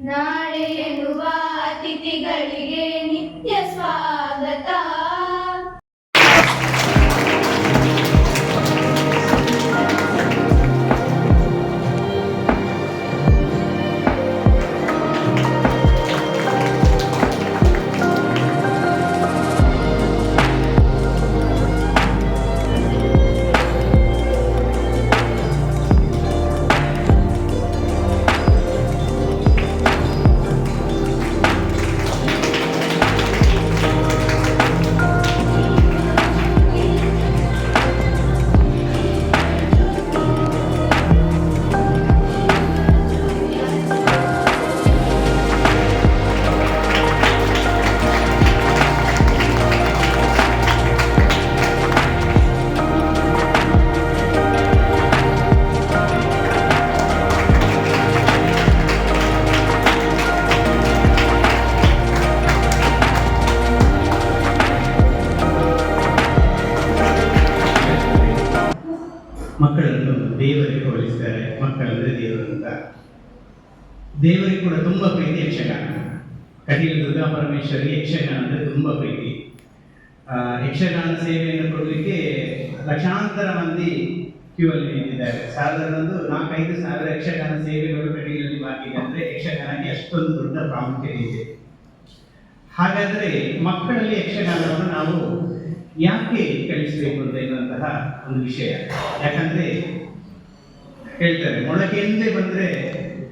ನಾಳೆ ಎನ್ನುವ ಅತಿಥಿಗಳಿಗೆ ಮಕ್ಕಳನ್ನು ದೇವರಿಗೆ ಹೋಲಿಸ್ತಾರೆ ಮಕ್ಕಳಂದ್ರೆ ದೇವರು ಅಂತ. ದೇವರಿಗೆ ಕೂಡ ತುಂಬ ಪ್ರೀತಿ ಯಕ್ಷಗಾನ. ಕಟೀಲು ದುರ್ಗಾ ಪರಮೇಶ್ವರಿ ಯಕ್ಷಗಾನ ಅಂದರೆ ತುಂಬ ಪ್ರೀತಿ. ಯಕ್ಷಗಾನ ಸೇವೆಯನ್ನು ಕೊಡಲಿಕ್ಕೆ ಲಕ್ಷಾಂತರ ಮಂದಿ ಕ್ಯೂ ಅಲ್ಲಿ ನಿಂತಿದ್ದಾರೆ. ಸಾಧಾರಣ ಒಂದು ನಾಲ್ಕೈದು ಸಾವಿರ ಯಕ್ಷಗಾನ ಸೇವೆಗಳು ಕಟೀಲಲ್ಲಿ ಬಾಕಿ ಇದೆ ಅಂದರೆ ಯಕ್ಷಗಾನಕ್ಕೆ ಅಷ್ಟೊಂದು ದೊಡ್ಡ ಪ್ರಾಮುಖ್ಯತೆ ಇದೆ. ಹಾಗಾದರೆ ಮಕ್ಕಳಲ್ಲಿ ಯಕ್ಷಗಾನವನ್ನು ನಾವು ಯಾಕೆ ಕಲಿಸಬೇಕು ಅಂತ ಎನ್ನುವಂತಹ ಒಂದು ವಿಷಯ. ಯಾಕಂದ್ರೆ ಹೇಳ್ತಾರೆ ಮೊಳಕೆಯಿಂದಲೇ ಬಂದ್ರೆ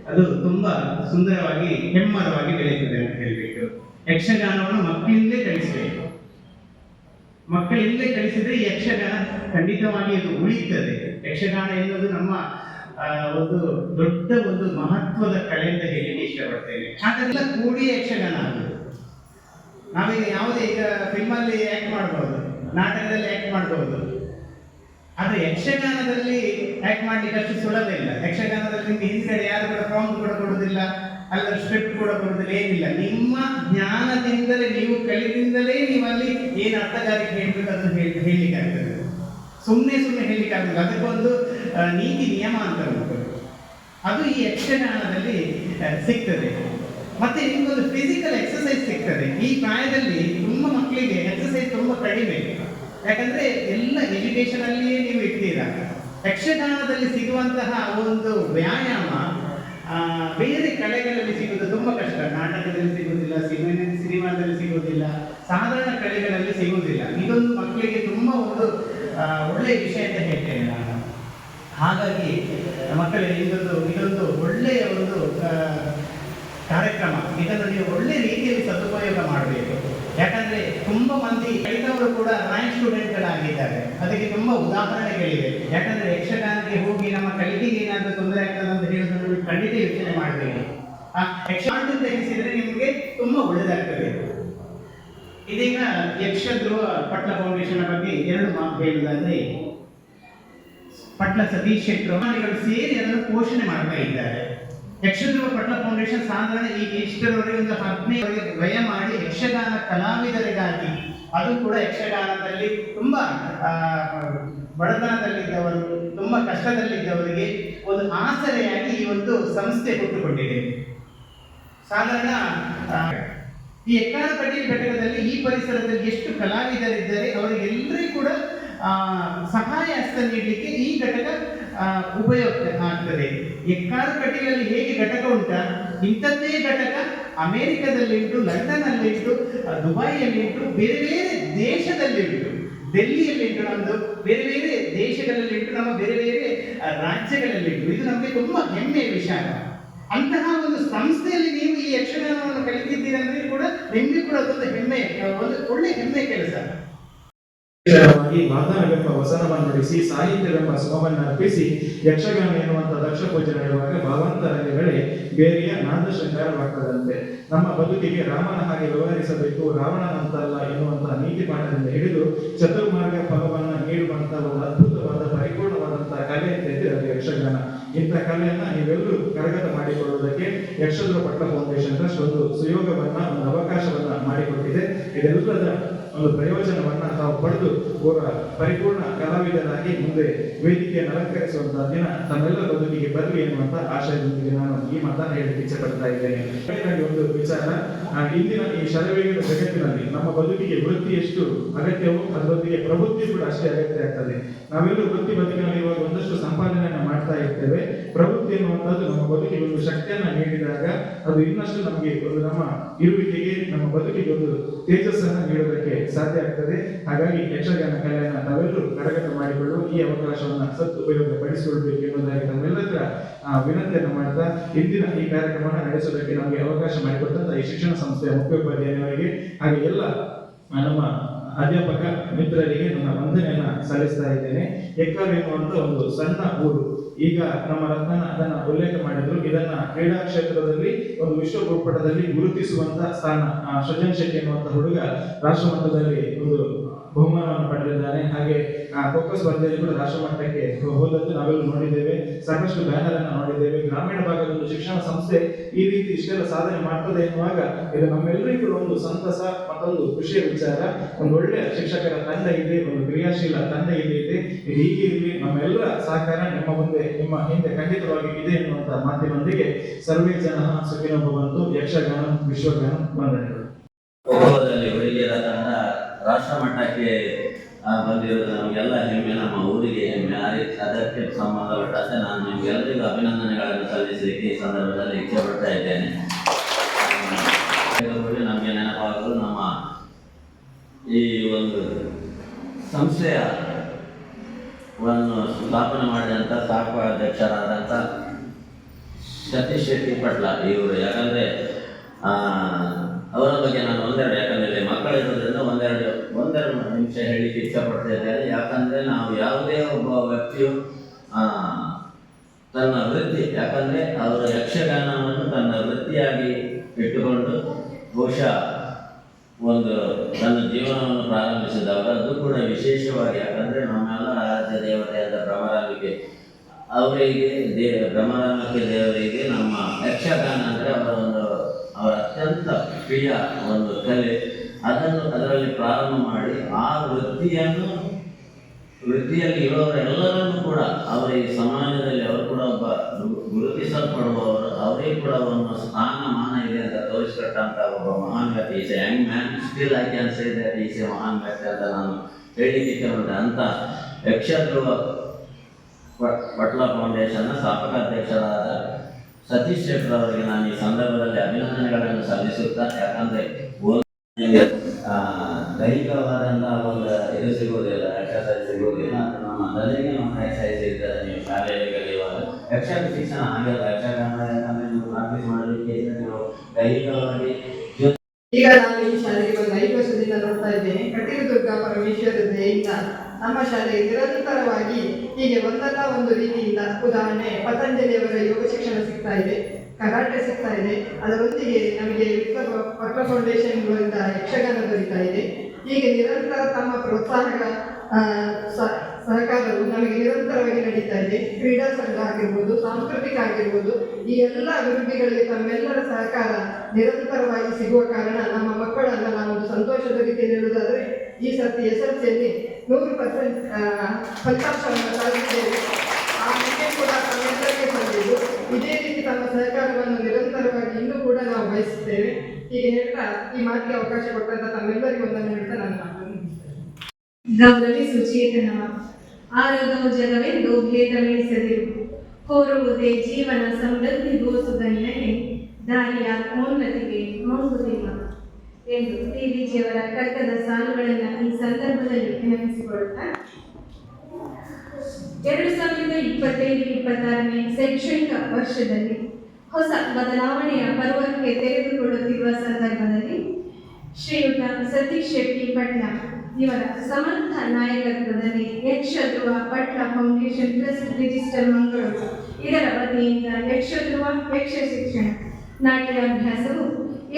ಅದು ತುಂಬಾ ಸುಂದರವಾಗಿ, ಹೆಮ್ಮರವಾಗಿ ಬೆಳೆಯುತ್ತದೆ ಅಂತ ಹೇಳ್ಬಿಟ್ಟು ಯಕ್ಷಗಾನವನ್ನು ಮಕ್ಕಳಿಂದಲೇ ಕಲಿಸಬೇಕು. ಮಕ್ಕಳಿಂದಲೇ ಕಲಿಸಿದ್ರೆ ಯಕ್ಷಗಾನ ಖಂಡಿತವಾಗಿ ಅದು ಉಳಿಯುತ್ತದೆ. ಯಕ್ಷಗಾನ ಎನ್ನುವುದು ನಮ್ಮ ಒಂದು ದೊಡ್ಡ ಒಂದು ಮಹತ್ವದ ಕಲೆ ಅಂತ ಹೇಳಿ ಇಷ್ಟಪಡ್ತೇನೆ. ಹಾಗೆಲ್ಲ ಕೂಡಿ ಯಕ್ಷಗಾನ ಆಗುದು ನಾವೀಗ ಯಾವುದೇ ಈಗ ಫಿಲ್ಮಲ್ಲಿ ಆಕ್ಟ್ ಮಾಡ್ಬೋದು. ನಾಟಕದಲ್ಲಿ ಆಕ್ಟ್ ಮಾಡ್ಬೋದು. ಅದು ಯಕ್ಷಗಾನದಲ್ಲಿ ಆಕ್ಟ್ ಮಾಡ್ಲಿಕ್ಕೆ ಅಷ್ಟು ಸುಲಭ ಇಲ್ಲ. ಯಕ್ಷಗಾನದಲ್ಲಿ ನಿಮ್ಗೆ ಹಿಂದ್ಗಡೆ ಯಾರು ಕೂಡ ಫಾರ್ಮ್ ಕೂಡ ಕೊಡುದಿಲ್ಲ ಅಲ್ಲ ಸ್ಕ್ರಿಪ್ಟ್ ಕೂಡ ಕೊಡುದಿಲ್ಲ, ಏನಿಲ್ಲ. ನಿಮ್ಮ ಜ್ಞಾನದಿಂದಲೇ, ನೀವು ಕಲಿತಿಂದಲೇ ನೀವಲ್ಲಿ ಏನು ಅರ್ಥಗಾರಿಕೆ ಹೇಳ್ಬೇಕು ಅದನ್ನು ಹೇಳಿ, ಹೇಳಲಿಕ್ಕೆ ಆಗ್ತದೆ. ಸುಮ್ಮನೆ ಸುಮ್ಮನೆ ಹೇಳಲಿಕ್ಕೆ ಆಗ್ತದೆ ಅದಕ್ಕೊಂದು ನೀತಿ ನಿಯಮ ಅಂತ ಉಂಟು. ಅದು ಈ ಯಕ್ಷಗಾನದಲ್ಲಿ ಸಿಗ್ತದೆ. ಮತ್ತೆ ನಿಮ್ಗೊಂದು ಫಿಸಿಕಲ್ ಎಕ್ಸಸೈಸ್ ಸಿಗ್ತದೆ. ಈ ಪ್ರಾಯದಲ್ಲಿ ತುಂಬ ಮಕ್ಕಳಿಗೆ ಎಕ್ಸಸೈಸ್ ತುಂಬ ಕಡಿಮೆ. ಯಾಕಂದ್ರೆ ಎಲ್ಲ ಎಜುಕೇಶನ್ ಅಲ್ಲಿಯೇ ನೀವು ಇರ್ತೀರಾ ಯಕ್ಷಗಾನದಲ್ಲಿ ಸಿಗುವಂತಹ ಒಂದು ವ್ಯಾಯಾಮ ಬೇರೆ ಕಲೆಗಳಲ್ಲಿ ಸಿಗುವುದು ತುಂಬಾ ಕಷ್ಟ. ನಾಟಕದಲ್ಲಿ ಸಿಗುವುದಿಲ್ಲ ಸಿನಿಮಾ ಸಿನಿಮಾದಲ್ಲಿ ಸಿಗುವುದಿಲ್ಲ ಸಾಧಾರಣ ಕಲೆಗಳಲ್ಲಿ ಸಿಗುವುದಿಲ್ಲ ಇದೊಂದು ಮಕ್ಕಳಿಗೆ ತುಂಬಾ ಒಂದು ಒಳ್ಳೆಯ ವಿಷಯ ಅಂತ ಹೇಳ್ತೇನೆ ನಾನು. ಹಾಗಾಗಿ ಮಕ್ಕಳೇ, ಇದೊಂದು ಇದೊಂದು ಒಳ್ಳೆಯ ಒಂದು ಆ, ಕಾರ್ಯಕ್ರಮ ಒಳ್ಳೆ ರೀತಿಯಲ್ಲಿ ಸದುಪಯೋಗ ಮಾಡಬೇಕು. ಯಾಕಂದ್ರೆ ತುಂಬಾ ಮಂದಿ ರೈತವರು ಕೂಡ ರ್ಯಾಂಕ್ ಸ್ಟೂಡೆಂಟ್ಗಳಾಗಿದ್ದಾರೆ ಅದಕ್ಕೆ ತುಂಬಾ ಉದಾಹರಣೆಗಳಿವೆ. ಯಾಕಂದ್ರೆ ಯಕ್ಷಗಾನಕ್ಕೆ ಹೋಗಿ ನಮ್ಮ ಕಲಿಕೆಗೆ ಏನಾದರೂ ತೊಂದರೆ ಆಗ್ತದೆ ಅಂತ ಹೇಳಿದ್ರೆ ನೀವು ಖಂಡಿತ ಯೋಚನೆ ಮಾಡಬೇಕು ಆ ಯಕ್ಷಗಾನ ತೆಗೆಸಿದ್ರೆ ನಿಮಗೆ ತುಂಬಾ ಒಳ್ಳೇದಾಗ್ತದೆ. ಇದೀಗ ಯಕ್ಷಧ್ರುವ ಪಟ್ಲ ಫೌಂಡೇಶನ್ ಬಗ್ಗೆ ಎರಡು ಮಾತು ಹೇಳುವುದಾದ್ರೆ, ಪಟ್ಲ ಸತೀಶ್ ಶೆಟ್ಟರು ಸೇರಿ ಅದನ್ನು ಪೋಷಣೆ ಮಾಡ್ತಾ ಇದ್ದಾರೆ. ಯಕ್ಷಧ್ರುವ ಪಟ್ಟಣ ಫೌಂಡೇಶನ್ ಸಾಧಾರಣ ಈ ಇಷ್ಟರವರೆಗೆ ಒಂದು ಹದಿನೈದು ವ್ಯಯ ಮಾಡಿ ಯಕ್ಷಗಾನ ಕಲಾವಿದರಿಗಾಗಿ, ಅದು ಕೂಡ ಯಕ್ಷಗಾನದಲ್ಲಿ ತುಂಬ ಬಡತನದಲ್ಲಿದ್ದವರು, ತುಂಬ ಕಷ್ಟದಲ್ಲಿದ್ದವರಿಗೆ ಒಂದು ಆಸರೆಯಾಗಿ ಈ ಒಂದು ಸಂಸ್ಥೆ ಹುಟ್ಟುಕೊಂಡಿದೆ. ಸಾಧಾರಣ ಈ ಎಕ್ಕಾರ ಪಟ್ಟಿ ಘಟಕದಲ್ಲಿ ಈ ಪರಿಸರದಲ್ಲಿ ಎಷ್ಟು ಕಲಾವಿದರಿದ್ದಾರೆ, ಅವರಿಗೆಲ್ಲರಿಗೂ ಕೂಡ ಸಹಾಯ ಹಸ್ತ ನೀಡಲಿಕ್ಕೆ ಈ ಘಟಕ ಉಪಯುಕ್ತ ಆಗ್ತದೆ. ಎಕ್ಕಾರು ಕಟೀಲಲ್ಲಿ ಹೇಗೆ ಘಟಕ ಉಂಟ? ಇಂಥದ್ದೇ ಘಟಕ ಅಮೇರಿಕಾದಲ್ಲಿ ಉಂಟು ಲಂಡನ್ ಅಲ್ಲಿ ಉಂಟು ಆ, ದುಬೈಯಲ್ಲಿ ಉಂಟು ಬೇರೆ ಬೇರೆ ದೇಶದಲ್ಲಿ ಉಂಟು ಡೆಲ್ಲಿಯಲ್ಲಿ ಉಂಟು ನಮ್ಮದು ಬೇರೆ ಬೇರೆ ದೇಶಗಳಲ್ಲಿ ಉಂಟು ನಮ್ಮ ಬೇರೆ ಬೇರೆ ರಾಜ್ಯಗಳಲ್ಲಿಟ್ಟು ಇದು ನಮಗೆ ತುಂಬಾ ಹೆಮ್ಮೆಯ ವಿಷಯ. ಅಂತಹ ಒಂದು ಸಂಸ್ಥೆಯಲ್ಲಿ ನೀವು ಈ ಯಕ್ಷಗಾನವನ್ನು ಕಲಿತಿದ್ದೀರಂದ್ರೆ ಕೂಡ ನಿಮಗೆ ಕೂಡ ಅದೊಂದು ಹೆಮ್ಮೆ ಒಂದು ಒಳ್ಳೆ ಹೆಮ್ಮೆ ಕೆಲಸ. ಮಾತನಾಡುವ ವಸನವನ್ನು ನುಡಿಸಿ ಸಾಹಿತ್ಯವೆಂಬ ಸೋಮವನ್ನು ಅರ್ಪಿಸಿ, ಯಕ್ಷಗಾನ ಎನ್ನುವಂತ ದಕ್ಷ ಪೂಜೆ ನಡೆಯುವಾಗ ಭಾವಾಂತರಗಳೇ ಬೇರೆಯ ನಾದ ನಮ್ಮ ಬದುಕಿಗೆ ರಾಮನ ಹಾಗೆ ವ್ಯವಹರಿಸಬೇಕು ರಾವಣನಂತಲ್ಲ ಎನ್ನುವಂತಹ ನೀತಿ ಪಾಠದಿಂದ ಹಿಡಿದು ಚತುರ್ಮಾರ್ಗ ಫಲವನ್ನ ನೀಡುವಂತಹ ಒಂದು ಅದ್ಭುತವಾದ ಪರಿಪೂರ್ಣವಾದಂತಹ ಕಲೆ ಅಂತ ಯಕ್ಷಗಾನ. ಇಂಥ ಕಲೆಯನ್ನ ನೀವೆಲ್ಲರೂ ಕರಗತ ಮಾಡಿಕೊಳ್ಳುವುದಕ್ಕೆ ಯಕ್ಷದ್ರ ಪಟ್ಟ ಫೌಂಡೇಶನ್ ಟ್ರಸ್ಟ್ ಒಂದು ಸುಯೋಗವನ್ನ, ಒಂದು ಅವಕಾಶವನ್ನ ಮಾಡಿಕೊಟ್ಟಿದೆ. ಇದೆಲ್ಲದ ಒಂದು ಪ್ರಯೋಜನವನ್ನ ತಾವು ಪಡೆದು ಪೂರ ಪರಿಪೂರ್ಣ ಕಲಾವಿದರಾಗಿ ಮುಂದೆ ವೇದಿಕೆಯನ್ನು ಅಲಂಕರಿಸುವಂತಹ ದಿನ ತಮ್ಮೆಲ್ಲ ಬದುಕಿಗೆ ಬರಲಿ ಎನ್ನುವಂತ ಆಶಯದೊಂದಿಗೆ ನಾನು ಈ ಮಾತನ್ನು ಹೇಳಲಿಕ್ಕೆ ಇಚ್ಛೆ ಪಡ್ತಾ ಇದ್ದೇನೆ ಒಂದು ವಿಚಾರ. ಇಂದಿನ ಈ ಶರವೇಗದ ಜಗತ್ತಿನಲ್ಲಿ ನಮ್ಮ ಬದುಕಿಗೆ ವೃತ್ತಿ ಎಷ್ಟು ಅಗತ್ಯವೋ ಅದರೊಂದಿಗೆ ಪ್ರವೃತ್ತಿ ಕೂಡ ಅಷ್ಟೇ ಅಗತ್ಯ ಆಗ್ತದೆ. ನಾವೆಲ್ಲರೂ ವೃತ್ತಿ ಬದುಕಿನಲ್ಲಿ ಇವಾಗ ಒಂದಷ್ಟು ಸಂಪಾದನೆಯನ್ನು ಮಾಡ್ತಾ ಇರ್ತೇವೆ. ಪ್ರವೃತ್ತಿ ಎನ್ನುವಂಥದ್ದು ನಮ್ಮ ಬದುಕಿಗೆ ಒಂದು ಶಕ್ತಿಯನ್ನ ನೀಡಿದಾಗ ಅದು ಇನ್ನಷ್ಟು ನಮಗೆ ಒಂದು ನಮ್ಮ ಇರುವಿಕೆಗೆ, ನಮ್ಮ ಬದುಕಿಗೆ ಒಂದು ತೇಜಸ್ಸನ್ನ ಸಾಧ್ಯ ಆಗ್ತದೆ. ಹಾಗಾಗಿ ಯಕ್ಷಗಾನ ಕಲೆಯನ್ನ ನಾವೆಲ್ಲರೂ ಕರಗತ ಮಾಡಿಕೊಳ್ಳುವ ಈ ಅವಕಾಶವನ್ನು ಸದುಪಯೋಗ ಪಡಿಸಿಕೊಳ್ಬೇಕು ಎನ್ನುವುದಾಗಿ ನಮ್ಮೆಲ್ಲರ ವಿನಂತಿಯನ್ನು ಮಾಡ್ತಾ ಇಂದಿನ ಈ ಕಾರ್ಯಕ್ರಮವನ್ನು ನಡೆಸೋದಕ್ಕೆ ನಮಗೆ ಅವಕಾಶ ಮಾಡಿಕೊಟ್ಟಂತ ಈ ಶಿಕ್ಷಣ ಸಂಸ್ಥೆಯ ಮುಖ್ಯೋಪಾಧ್ಯಾಯರಿಗೆ ಹಾಗೆ ಎಲ್ಲ ನಮ್ಮ ಅಧ್ಯಾಪಕ ಮಿತ್ರರಿಗೆ ನನ್ನ ವಂದನೆಯನ್ನ ಸಲ್ಲಿಸ್ತಾ ಇದ್ದೇನೆ. ಎಕ್ಕಲ್ ಅಂತ ಒಂದು ಸಣ್ಣ ಊರು. ಈಗ ನಮ್ಮ ರತ್ನ ಅದನ್ನ ಉಲ್ಲೇಖ ಮಾಡಿದ್ರು. ಇದನ್ನ ಕ್ರೀಡಾ ಕ್ಷೇತ್ರದಲ್ಲಿ ಒಂದು ವಿಶ್ವ ಭೂಪಟದಲ್ಲಿ ಗುರುತಿಸುವಂತ ಸ್ಥಾನ ಸೃಜನ್ ಶೆಟ್ಟಿ ಎನ್ನುವಂತ ಹುಡುಗ ರಾಷ್ಟ್ರ ಮಟ್ಟದಲ್ಲಿ ಒಂದು ಬಹುಮಾನವನ್ನು ಪಡೆದಿದ್ದಾನೆ. ಹಾಗೆ ಖೋಖೋ ಸ್ಪರ್ಧೆಯಲ್ಲಿ ಕೂಡ ರಾಷ್ಟ್ರ ಮಟ್ಟಕ್ಕೆ ಹೋದದ್ದು ನಾವೆಲ್ಲ ನೋಡಿದ್ದೇವೆ. ಸಾಕಷ್ಟು ಬ್ಯಾನರ್ ಅನ್ನು ನೋಡಿದ್ದೇವೆ. ಗ್ರಾಮೀಣ ಭಾಗದ ಒಂದು ಶಿಕ್ಷಣ ಸಂಸ್ಥೆ ಈ ರೀತಿ ಇಷ್ಟೆಲ್ಲ ಸಾಧನೆ ಮಾಡ್ತದೆ ಎನ್ನುವಾಗ ಇದು ನಮ್ಮೆಲ್ಲರಿಗೂ ಕೂಡ ಒಂದು ಸಂತಸ, ಮತ್ತೊಂದು ಖುಷಿಯ ವಿಚಾರ. ಒಂದು ಒಳ್ಳೆಯ ಶಿಕ್ಷಕರ ತಂಡ ಇದೆ, ಒಂದು ಕ್ರಿಯಾಶೀಲ ತಂಡ ಇಲ್ಲಿ ಇದೆ. ಇದು ಹೀಗೆ ಇರಲಿ ನಮ್ಮೆಲ್ಲರ ಸಹಕಾರ ನಿಮ್ಮ ಮುಂದೆ, ನಿಮ್ಮ ಹಿಂದೆ ಖಂಡಿತವಾಗಿ ಇದೆ ಎನ್ನುವಂತಹ ಮಾತಿನೊಂದಿಗೆ ಸರ್ವೇ ಜನ ಸುಖಿನ ಭವಂತು ಯಕ್ಷಗಾನ, ವಿಶ್ವಗಾನ ವಂದನೆಗಳು ತಂಡ ರಾಷ್ಟ್ರ ಮಟ್ಟಕ್ಕೆ ಬಂದಿರೋದು ನಮಗೆಲ್ಲ ಹೆಮ್ಮೆ. ನಮ್ಮ ಊರಿಗೆ ಹೆಮ್ಮೆ. ಆ ರೀತಿ ಅದಕ್ಕೆ ಸಂಬಂಧಪಟ್ಟಂತೆ ನಾನು ನಿಮಗೆಲ್ಲರಿಗೂ ಅಭಿನಂದನೆಗಳನ್ನು ಸಲ್ಲಿಸಲಿಕ್ಕೆ ಈ ಸಂದರ್ಭದಲ್ಲಿ ಇಚ್ಛೆ ಪಡ್ತಾ ಇದ್ದೇನೆ. ನಮಗೆ ನೆನಪಾಗಲು ನಮ್ಮ ಈ ಒಂದು ಸಂಸ್ಥೆಯ ವನ್ನು ಸ್ಥಾಪನೆ ಮಾಡಿದಂಥ ಸ್ಥಾಪಕ ಅಧ್ಯಕ್ಷರಾದಂಥ ಸತೀಶ್ ಶೆಟ್ಟಿ ಪಟ್ಲ ಇವರು. ಯಾಕಂದರೆ ಅವರ ಬಗ್ಗೆ ನಾನು ಒಂದೆರಡು ಯಾಕಂದರೆ ಮಕ್ಕಳಿರೋದ್ರಿಂದ ಒಂದೆರಡು ಒಂದೆರಡು ನಿಮಿಷ ಹೇಳಲಿಕ್ಕೆ ಇಷ್ಟಪಡ್ತಾ ಇದ್ದಾರೆ. ಯಾಕಂದರೆ ನಾವು ಯಾವುದೇ ಒಬ್ಬ ವ್ಯಕ್ತಿಯು ತನ್ನ ವೃತ್ತಿ, ಯಾಕಂದರೆ ಅವರ ಯಕ್ಷಗಾನವನ್ನು ತನ್ನ ವೃತ್ತಿಯಾಗಿ ಇಟ್ಟುಕೊಂಡು ಬಹುಶಃ ಒಂದು ತನ್ನ ಜೀವನವನ್ನು ಪ್ರಾರಂಭಿಸಿದವರು. ಅದು ಕೂಡ ವಿಶೇಷವಾಗಿ, ಯಾಕಂದರೆ ನಮ್ಮೆಲ್ಲ ಆರಾಧ್ಯ ದೇವತೆಯಾದ ಭ್ರಮರಾಂಬಿಕೆ, ಅವರಿಗೆ ದೇ, ಭ್ರಮರಾಂಬಿಕೆ ದೇವರಿಗೆ ನಮ್ಮ ಯಕ್ಷಗಾನ ಅಂದರೆ ಅವರ ಒಂದು, ಅವರ ಅತ್ಯಂತ ಪ್ರಿಯ ಒಂದು ಕಲೆ. ಅದನ್ನು ಅದರಲ್ಲಿ ಪ್ರಾರಂಭ ಮಾಡಿ ಆ ವೃತ್ತಿಯನ್ನು, ವೃತ್ತಿಯಲ್ಲಿ ಇರೋರೆಲ್ಲರನ್ನು ಕೂಡ, ಅವರ ಈ ಸಮಾಜದಲ್ಲಿ ಅವರು ಕೂಡ ಒಬ್ಬ ಗುರುತಿಸಲ್ಪಡುವವರು ಅವರಿಗೆ ಕೂಡ ಒಂದು ಸ್ಥಾನಮಾನ ಇದೆ ಅಂತ ತೋರಿಸಿಕೊಟ್ಟಂತ ಒಬ್ಬ ಮಹಾನ್ ವ್ಯಕ್ತಿ. Is young man still I can say that is a ಮಹಾನ್ ವ್ಯಕ್ತಿ ಅಂತ ನಾನು ಹೇಳಲಿಕ್ಕೆ ಇಷ್ಟಪಡ್ತೆ ಅಂತ ಯಕ್ಷಧ್ರುವ ಪಟ್ಲ ಫೌಂಡೇಶನ್ನ ಸ್ಥಾಪಕ ಅಧ್ಯಕ್ಷರಾದ ಸತೀಶ್ ಶೆಟ್ಟರ್ ಅವರಿಗೆ ನಾನು ಈ ಸಂದರ್ಭದಲ್ಲಿ ಅಭಿನಂದನೆಗಳನ್ನು ಸಲ್ಲಿಸುತ್ತಾ, ಯಾಕಂದ್ರೆ ದೈಹಿಕವಾದಂಥ ಒಂದು ಇದು ಸಿಗುವುದಿಲ್ಲ ಎಕ್ಸಸೈಸ್ ಸಿಗುವುದಿಲ್ಲ. ಅದು ನಮ್ಮ ತಲೆಗೆ ನಮ್ಮ ಎಕ್ಸಸೈಸ್ ಇರ್ತದೆ. ನೀವು ಶಾಲೆಯಲ್ಲಿ ಕಲಿಯುವಾಗ ಯಕ್ಷಗಾನ ಶಿಕ್ಷಣ ಹಾಗೆಲ್ಲ. ಯಕ್ಷಗಾನ ಯಾಕಂದ್ರೆ ನೀವು ಪ್ರಾಕ್ಟೀಸ್ ಮಾಡಲಿಕ್ಕೆ ನೀವು ದೈಹಿಕವಾಗಿ ಈಗ ನಾನು ಈ ಶಾಲೆಗೆ ಒಂದು ಐದು ವರ್ಷದಿಂದ ನೋಡ್ತಾ ಇದ್ದೇನೆ. ಕಟೀಲು ದುರ್ಗಾ ಪರಮೇಶ್ವರ ದಯೆಯಿಂದ ನಮ್ಮ ಶಾಲೆಗೆ ನಿರಂತರವಾಗಿ ಹೀಗೆ ಒಂದಲ್ಲ ಒಂದು ರೀತಿಯಿಂದ ಉದಾಹರಣೆ, ಪತಂಜಲಿಯವರ ಯೋಗ ಶಿಕ್ಷಣ ಸಿಗ್ತಾ ಇದೆ, ಕರಾಟೆ ಸಿಗ್ತಾ ಇದೆ. ಅದರೊಂದಿಗೆ ನಮಗೆ ವಿಶ್ವ ಫೌಂಡೇಶನ್ ಫೌಂಡೇಶನ್ಗಳಿಂದ ಯಕ್ಷಗಾನ ದೊರೀತಾ ಇದೆ. ಹೀಗೆ ನಿರಂತರ ತಮ್ಮ ಪ್ರೋತ್ಸಾಹಗಳ ಸಹಕಾರವು ನಮಗೆ ನಿರಂತರವಾಗಿ ನಡೀತಾ ಇದೆ. ಕ್ರೀಡಾ ಸಂಘ ಆಗಿರ್ಬೋದು, ಸಾಂಸ್ಕೃತಿಕ ಆಗಿರ್ಬೋದು, ಈ ಎಲ್ಲ ಅಭಿವೃದ್ಧಿಗಳಿಗೆ ತಮ್ಮೆಲ್ಲರ ಸಹಕಾರ ನಿರಂತರವಾಗಿ ಸಿಗುವ ಕಾರಣ ನಮ್ಮ ಮಕ್ಕಳನ್ನ ನಾವು ಸಂತೋಷದ ರೀತಿಯಲ್ಲಿ ಹೇಳುವುದಾದ್ರೆ, ಈ ಸರ್ತಿ ಎಸ್ ಎಲ್ ಸಿಯಲ್ಲಿ ನೂರು ಪರ್ಸೆಂಟ್ ಫಲಿತಾಂಶವನ್ನು ಸಾಧಿಸಿದ್ದೇವೆ. ಆ ವಿಷಯ ಕೂಡ ತಮ್ಮೆಲ್ಲರಿಗೆ ಸಂದಿದ್ದು ಇದೇ ರೀತಿ ತಮ್ಮ ಸಹಕಾರವನ್ನು ನಿರಂತರವಾಗಿ ಇನ್ನೂ ಕೂಡ ನಾವು ಬಯಸುತ್ತೇವೆ. ಹೀಗೆ ಅವಕಾಶ ಕೊಟ್ಟಂತ ತಮ್ಮೆಲ್ಲರಿಗೂ ಒಂದನ್ನು ಹೇಳ್ತಾ ನಾನು ಮಾತನ್ನು ಮುಗಿಸ್ತೇನೆ. ಗೌರವಿಸು ಚೇತನವ ಆರೋಗವು ಜಗವೆಂದು ಭೇದವೆನಿಸದಿರು ಕೋರುವುದೇ ಜೀವನ ಸಮೃದ್ಧಿಗೂ ಸುಗನ್ಯನೆ ದಾರಿಯ ಮೌನತಿಗೆ ಮಂಗುತಿಮ್ಮ ಎಂದು ಟಿ ವಿಜಿಯವರ ಕಗ್ಗದ ಸಾಲುಗಳನ್ನು ಈ ಸಂದರ್ಭದಲ್ಲಿ ನೆನಪಿಸಿಕೊಳ್ಳುತ್ತಾ, ಎರಡು ಸಾವಿರದ ಇಪ್ಪತ್ತೈದು, ಇಪ್ಪತ್ತಾರನೇ ಶೈಕ್ಷಣಿಕ ವರ್ಷದಲ್ಲಿ ಹೊಸ ಬದಲಾವಣೆಯ ಪರ್ವಕ್ಕೆ ತೆರೆದುಕೊಳ್ಳುತ್ತಿರುವ ಸಂದರ್ಭದಲ್ಲಿ ಶ್ರೀಯುತ ಸತೀಶ್ ಶೆಟ್ಟಿ ಪಟ್ನ ಇವರ ಸಮರ್ಥ ನಾಯಕತ್ವದಲ್ಲಿ Yakshadhruva Patla foundation trust register Mangaluru. ಇದರ ವತಿಯಿಂದ ಯಕ್ಷಧ್ರುವ ಯಕ್ಷ ಶಿಕ್ಷಣ. ನಾಟ್ಯಾಭ್ಯಾಸವು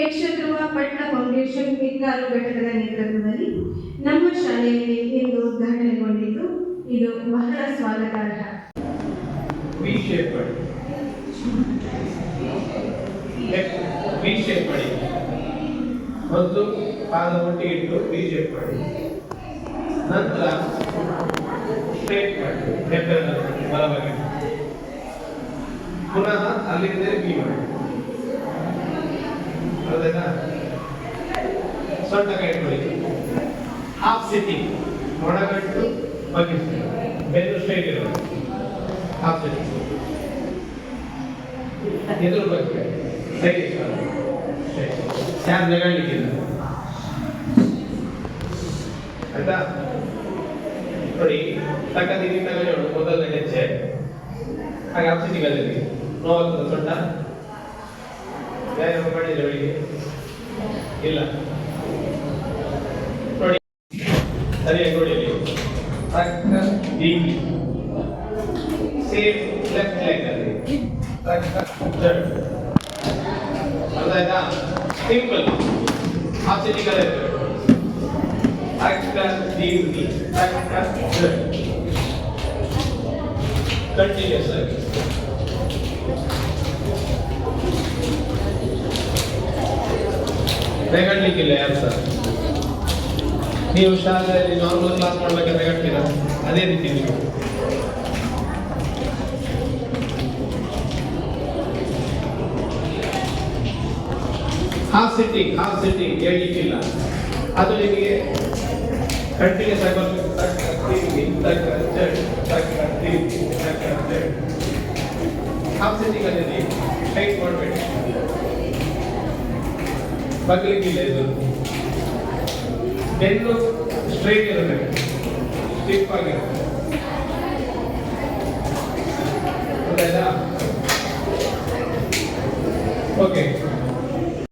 ಯಕ್ಷಧ್ರುವ ಪಟ್ಲ ಫೌಂಡೇಶನ್ ಕಿತ್ತಾರು ಘಟಕದ ನೇತೃತ್ವದಲ್ಲಿ ನಮ್ಮ ಶಾಲೆಯಲ್ಲಿ ಇಂದು ಉದ್ಘಾಟನೆಗೊಂಡಿದ್ದು ಇದು ಬಹಳ ಸ್ವಾಗತಾರ್ಹ. ವಿ ಶೇಪ್ ಮಾಡಿ. ವಿ ಮೊದಲು ಪಾದ ಒಟ್ಟಿಗೆ ಇಟ್ಟು ರೀಜೆಕ್ಟ್ ಮಾಡಿ. ನಂತರ ಸ್ಟ್ರೇಟ್ ಮಾಡಿ. ಹೆಬ್ಬೆರಳು ಬಲವಾಗಿ. ಪುನಃ ಅಲ್ಲಿಂದ ಬಿ ಮಾಡಿ. ಅರ್ಧನಾ ಸೊಂಟ ಕೈ ಹಾಫ್ ಸಿಟ್ಟಿಂಗ್ ಮೊಣಗಟ್ಟು ಬಗ್ಗಿಸಿ ಬೆನ್ನು ಸ್ಟ್ರೈಟ್ ಇರೋದು. ಹಾಫ್ ಸಿಟ್ಟಿಂಗ್ ಎದುರು ಬಗ್ಗೆ ಸೈಡ್ ಯಾರು ನೆಗಳ್ಲಿಕ್ಕಿಲ್ಲ ಆಯ್ತಾ? ನೋಡಿ ತಕ್ಕದಿನಿ ತಗೊಂಡು ಮೊದಲನೇ ಹೆಜ್ಜೆ. ಹಾಗೆ ಅಲ್ಲಿ ನೋವಾಗ್ತದೆ ಸೊಂಟ? ವ್ಯಾಯಾಮ ಮಾಡಿದ್ರೆ ಬೆಳಿಗ್ಗೆ? ಇಲ್ಲ. ನೋಡಿ, ಸರಿಯಾಗಿ ನೋಡಿ ತಕ್ಕ ಸೇಮ್ ಲೆಫ್ಟ್ ಲೆಗ್ ಅಲ್ಲಿ. ಅರ್ಥ ಆಯ್ತಾ ಸಿಂಪಲ್ ಹಾಫ್ ಸಿಟಿಂಗ್ ಅಲ್ಲೇ ಇರ್ಬೇಕು ತಕ್ಕ ದೀರ್ಘಿ ತಕ್ಕ ಜಡ್ ಕಂಟಿನ್ಯೂಸ್ ಆಗಿ ರೆಗಡ್ಲಿಕ್ಕಿಲ್ಲ ಯಾರು ಸರ್ ನೀವು ಶಾಲೆಯಲ್ಲಿ ನಾರ್ಮಲ್ ಕ್ಲಾಸ್ ಮಾಡ್ಬೇಕಾದ್ರೆ ರೆಗಡ್ತೀರಾ ಅದೇ ರೀತಿ ನೀವು ಹಾಫ್ ಸಿಟ್ಟಿಂಗ್ ಹಾಫ್ ಸಿಟ್ಟಿಂಗ್ ಹೇಳಲಿಕ್ಕಿಲ್ಲ ಅದು ನಿಮಗೆ ಕಂಟಿನ್ಯೂಸ್ ಆಗಿ ಬರ್ಬೇಕು ತಕ್ಕ ತಿರುಗಿ ತಕ್ಕ ಜಡ್ ತಕ್ಕ ತಿರುಗಿ ತಕ್ಕ ಜಡ್ ಹಾಫ್ ಸಿಟ್ಟಿಂಗ್ ಅಲ್ಲಿ ಟೈಟ್ ಮಾಡಬೇಕು ಬಗ್ಲಿಕ್ಕಿಲ್ಲ ಇದು ಬೆನ್ನು ಸ್ಟ್ರೈಟ್ ಇರಬೇಕು ಸ್ಟಿಫ್ ಆಗಿರುತ್ತೆ ಗೊತ್ತಾಯ್ತಾ ಓಕೆ